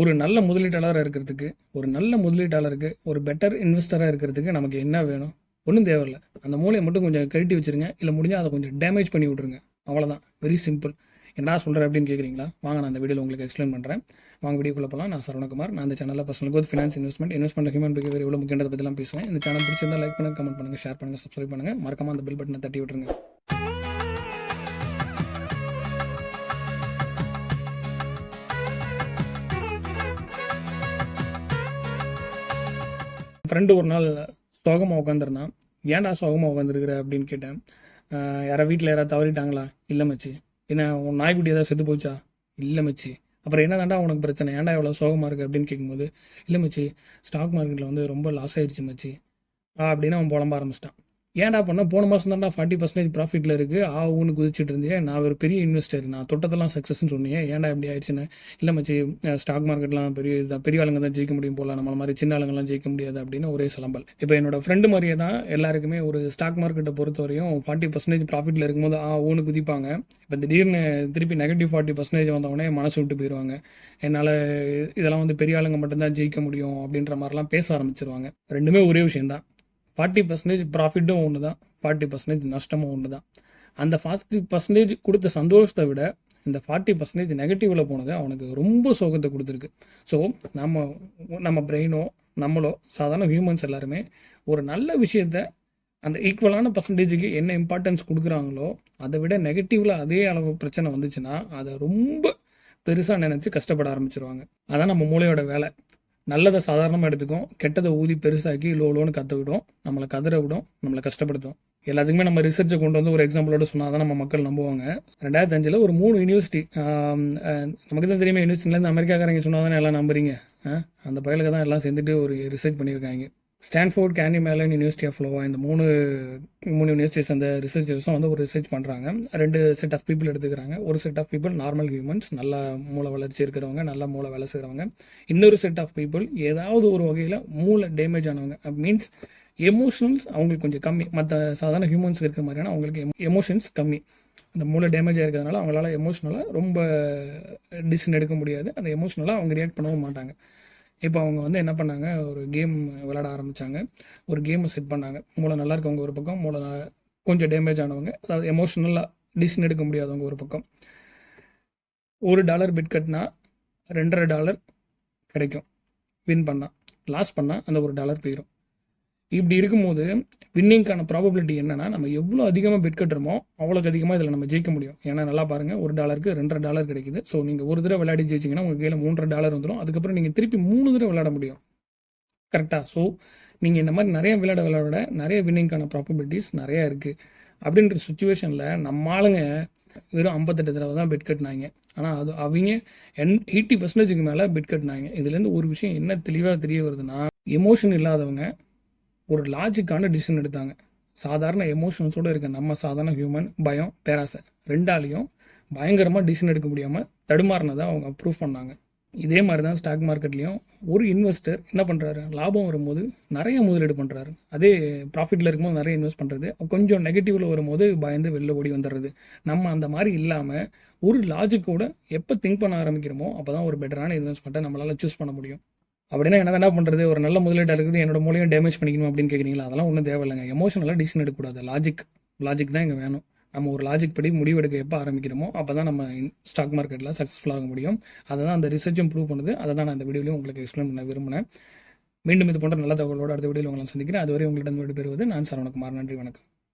ஒரு நல்ல முதலீட்டாளராக இருக்கிறதுக்கு ஒரு நல்ல முதலீட்டாளருக்கு ஒரு பெட்டர் இன்வெஸ்டராக இருக்கிறதுக்கு நமக்கு என்ன வேணும்? ஒன்றும் தேவையில்லை. அந்த மூளையை மட்டும் கொஞ்சம் கழட்டி வச்சுருங்க. இல்லை முடிஞ்சால் அதை கொஞ்சம் டேமேஜ் பண்ணி விட்ருங்க அவ்வளோதான் வெரி சிம்பிள் என்ன சொல்கிறேன் அப்படின்னு கேட்குறீங்களா வாங்க நான் அந்த வீடியோவில் உங்களுக்கு எக்ஸ்பிளைன் பண்ணுறேன் வாங்க வீடியோக்குள்ள போகலாம் நான் சரவணகுமார். நான் இந்த சேனலில் personal growth finance investment investment human behaviour எவ்வளோ முக்கியன்றதை பற்றிலாம் பேசுவேன். இந்த சேனல் பிடிச்சிருந்தால் லைக் பண்ணுங்கள் கமெண்ட் பண்ணுங்க ஷேர் பண்ணுங்கள் சப்ஸ்கிரைப் பண்ணுங்கள் மறக்காமல் அந்த பில் பட்டனை தட்டி விட்டுருங்க. ஃப்ரெண்டு ஒரு நாள் சோகமாக உட்காந்துருந்தான் ஏன்டா சோகமாக உட்காந்துருக்குற அப்படின்னு கேட்டேன். யாரா வீட்டில் யாராவது தவறிட்டாங்களா? இல்லை மச்சி. என்ன உன் நாய்க்குட்டி ஏதாவது செத்து போச்சா? இல்லை மச்சி. அப்புறம் என்ன தாண்டா உனக்கு பிரச்சனை? ஏன்டா இவ்வளோ சோகமாக இருக்குது அப்படின்னு கேட்கும்போது இல்லை மச்சி ஸ்டாக் மார்க்கெட்டில் வந்து ரொம்ப லாஸ் ஆயிடுச்சு மச்சி. ஆ அப்படின்னு அவன் புலம்ப ஆரம்பிச்சிட்டான். ஏன்டா பண்ண? போன மாதம் தான்டா ஃபார்ட்டி பர்சன்டேஜ் ப்ராஃபிட்டில் இருக்குது ஆ ஊன்னு குதிச்சுட்டு இருந்தேன் நான் ஒரு பெரிய இன்வெஸ்டர் நான் தொட்டதெல்லாம் சக்ஸஸ்ன்னு சொன்னேன் ஏன்டா இப்படி ஆயிடுச்சுன்னு? இல்லை மச்சி ஸ்டாக் மார்க்கெட்லாம் பெரிய இதான் பெரிய ஆளுங்க தான் ஜெயிக்க முடியும் போகலாம் நம்மள மாதிரி சின்ன ஆளுங்கலாம் ஜெயிக்க முடியாது அப்படின்னு ஒரே சிலம்பல். இப்போ என்னோட ஃப்ரெண்டு மாதிரியே தான் எல்லாருக்குமே ஒரு ஸ்டாக் மார்க்கெட்டை பொறுத்த வரையும் ஃபார்ட்டி பர்சன்டேஜ் ப்ராஃபிட்டில் இருக்கும்போது ஆ ஊன்னு குதிப்பாங்க. இப்போ திடீர்னு திருப்பி நெகட்டிவ் ஃபார்ட்டி பர்சன்டேஜ் வந்தவொடனே மனசு விட்டு போயிடுவாங்க என்னால் இதெல்லாம் வந்து பெரிய ஆளுங்க மட்டும்தான் ஜெயிக்க முடியும் அப்படின்ற மாதிரிலாம் பேச ஆரம்பிச்சிருவாங்க. ரெண்டுமே ஒரே விஷயம்தான். ஃபார்ட்டி பர்சன்டேஜ் ப்ராஃபிட்டும் ஒன்று தான் ஃபார்ட்டி பர்சன்டேஜ் நஷ்டமும் ஒன்று தான் அந்த ஃபார்ட்டி பர்சன்டேஜ் கொடுத்த சந்தோஷத்தை விட இந்த ஃபார்ட்டி பர்சன்டேஜ் நெகட்டிவில் போனது அவனுக்கு ரொம்ப சோகத்தை கொடுத்துருக்கு. ஸோ நம்ம நம்ம பிரெயினோ நம்மளோ சாதாரண ஹியூமன்ஸ் எல்லாருமே ஒரு நல்ல விஷயத்த அந்த ஈக்குவலான பர்சன்டேஜுக்கு என்ன இம்பார்ட்டன்ஸ் கொடுக்குறாங்களோ அதை விட நெகட்டிவில் அதே அளவு பிரச்சனை வந்துச்சுன்னா அதை ரொம்ப பெருசாக நினச்சி கஷ்டப்பட ஆரம்பிச்சிருவாங்க. அதான் நம்ம மூளையோட வேலை. நல்லதை சாதாரணமாக எடுத்துக்கும் கெட்டதை ஊதி பெருசாக்கி லோ லோன்னு கற்று விடும் நம்மளை கதற விடும் நம்மளை கஷ்டப்படுத்தும். எல்லாத்துக்குமே நம்ம ரிசர்ச்சை கொண்டு வந்து ஒரு எக்ஸாம்பிளோட சொன்னால் தான் நம்ம மக்கள் நம்புவாங்க. ரெண்டாயிரத்தி அஞ்சில் ஒரு மூணு யூனிவர்சிட்டி நமக்கு தான் தெரியுமா யூனிவர்சிட்டிலேருந்து அமெரிக்காக்காரங்க சொன்னால் தானே எல்லாம் நம்புறீங்க. அந்த பயலுக்கு தான் எல்லாம் சேர்ந்துட்டு ஒரு ரிசர்ச் பண்ணியிருக்காங்க. Stanford Carnegie Mellon University of Iowa இந்த மூணு மூணு யூனிவர்சிட்டிஸ் அந்த ரிசர்ச்சர்ஸும் வந்து ஒரு ரிசர்ச் பண்ணுறாங்க ரெண்டு செட் ஆஃப் பீப்புள் எடுத்துக்கிறாங்க. ஒரு set of people normal humans நல்ல மூளை வளர்ச்சி இருக்கிறவங்க நல்ல மூளை வேலை செய்கிறவங்க இன்னொரு செட் ஆஃப் பீப்புள் ஏதாவது ஒரு வகையில் மூளை டேமேஜ் ஆனவங்க. மீன்ஸ் எமோஷனல்ஸ் அவங்களுக்கு கொஞ்சம் கம்மி. மற்ற சாதாரண ஹியூமன்ஸ் இருக்கிற மாதிரியான அவங்களுக்கு எமோஷன்ஸ் கம்மி. அந்த மூளை டேமேஜ் இருக்கிறதுனால அவங்களால எமோஷ்னலாக ரொம்ப டிசிஷன் எடுக்க முடியாது. அந்த எமோஷ்னலாக அவங்க ரியாக்ட் பண்ணவும் மாட்டாங்க. இப்போ அவங்க வந்து என்ன பண்ணாங்க? ஒரு கேம் விளாட ஆரம்பித்தாங்க ஒரு கேமை செட் பண்ணாங்க. மூளை நல்லா இருக்கவங்க ஒரு பக்கம் மூளை கொஞ்சம் டேமேஜ் ஆனவங்க அதாவது எமோஷ்னலாக டிசிஷன் எடுக்க முடியாதவங்க ஒரு பக்கம். ஒரு டாலர் பிட் கட்டினா ரெண்டரை டாலர் கிடைக்கும். வின் பண்ணால் லாஸ் பண்ணால் அந்த ஒரு டாலர் போயிடும் இப்படி இருக்கும்போது வின்னிங்க்கான ப்ராபபிலிட்டி என்னென்னா நம்ம எவ்வளோ அதிகமாக பெட் கட்டுறோமோ அவ்வளோக்கு அதிகமாக இதில் நம்ம ஜெயிக்க முடியும். ஏன்னா நல்லா பாருங்கள் ஒரு டாலருக்கு ரெண்டரை டாலர் கிடைக்குது. ஸோ நீங்கள் ஒரு தடவை விளையாடி ஜெயிச்சிங்கன்னா உங்கள் கையில் மூன்றரை டாலர் வந்துடும் அதுக்கப்புறம் நீங்கள் திருப்பி மூணு தடவை விளையாட முடியும். கரெக்டாக ஸோ நீங்கள் இந்த மாதிரி நிறைய விளையாட விளையாட நிறைய வின்னிங்க்கான ப்ராபபிலிட்டிஸ் நிறையா இருக்குது அப்படின்ற சுச்சுவேஷனில் நம்ம ஆளுங்க வெறும் ஐம்பத்தெட்டு தடவை தான் பெட் கட்டினாங்க. ஆனால் அது அவங்க என் எயிட்டி பர்சன்டேஜுக்கு மேலே பெட் கட்டினாங்க. இதுலேருந்து ஒரு விஷயம் என்ன தெளிவாக தெரிய வருதுன்னா எமோஷன் இல்லாதவங்க ஒரு லாஜிக்கான டிசிஷன் எடுத்தாங்க. சாதாரண எமோஷன்ஸோடு இருக்க நம்ம சாதாரண ஹியூமன் பயம் பேராசை ரெண்டாலையும் பயங்கரமாக டிசிஷன் எடுக்க முடியாமல் தடுமாறினதை அவங்க ப்ரூவ் பண்ணாங்க. இதே மாதிரி தான் ஸ்டாக் மார்க்கெட்லேயும் ஒரு இன்வெஸ்டர் என்ன பண்ணுறாரு லாபம் வரும்போது நிறைய முதலீடு பண்ணுறாரு அதே ப்ராஃபிட்டில் இருக்கும்போது நிறைய இன்வெஸ்ட் பண்ணுறது கொஞ்சம் நெகட்டிவில் வரும்போது பயந்து வெளில ஓடி வந்துடுறது. நம்ம அந்த மாதிரி இல்லாமல் ஒரு லாஜிக்கோட எப்போ திங்க் பண்ண ஆரம்பிக்கிறோமோ அப்போ தான் ஒரு பெட்டரான இன்வெஸ்ட்மெண்ட்டை நம்மளால் சூஸ் பண்ண முடியும். அப்படின்னா எனக்கு என்ன பண்ணுறது ஒரு நல்ல முதலீட்டாக இருக்குது என்னோட மூலையும் டேமேஜ் பண்ணிக்கணும் அப்படின்னு கேட்குறீங்களா அதெல்லாம் ஒன்றும் தேவையில்லைங்க. எமோஷனலாக டிசிஷன் எடுக்கக்கூடாது. லாஜிக் லாஜிக் தான் இங்கே வேணும். நம்ம ஒரு லாஜிக் படி முடிவெடுக்க எப்போ ஆரம்பிக்கிறோமோ அப்போ தான் நம்ம ஸ்டாக் மார்க்கெட்டில் சக்ஸஸ்ஃபுல் ஆக முடியும். அதை தான் அந்த ரிசர்ச்சும் ப்ரூவ் பண்ணுது. அதை தான் நான் இந்த வீடியோலையும் உங்களுக்கு எக்ஸ்பிளைன் பண்ண விரும்பினேன் மீண்டும் இது போன்ற நல்ல தகவலோட அடுத்த வீடியோவில் உங்களை சந்திக்கிறேன். அதுவரை உங்களிடம் விடுபெறுவது நான் சரவணகுமார். நன்றி வணக்கம்.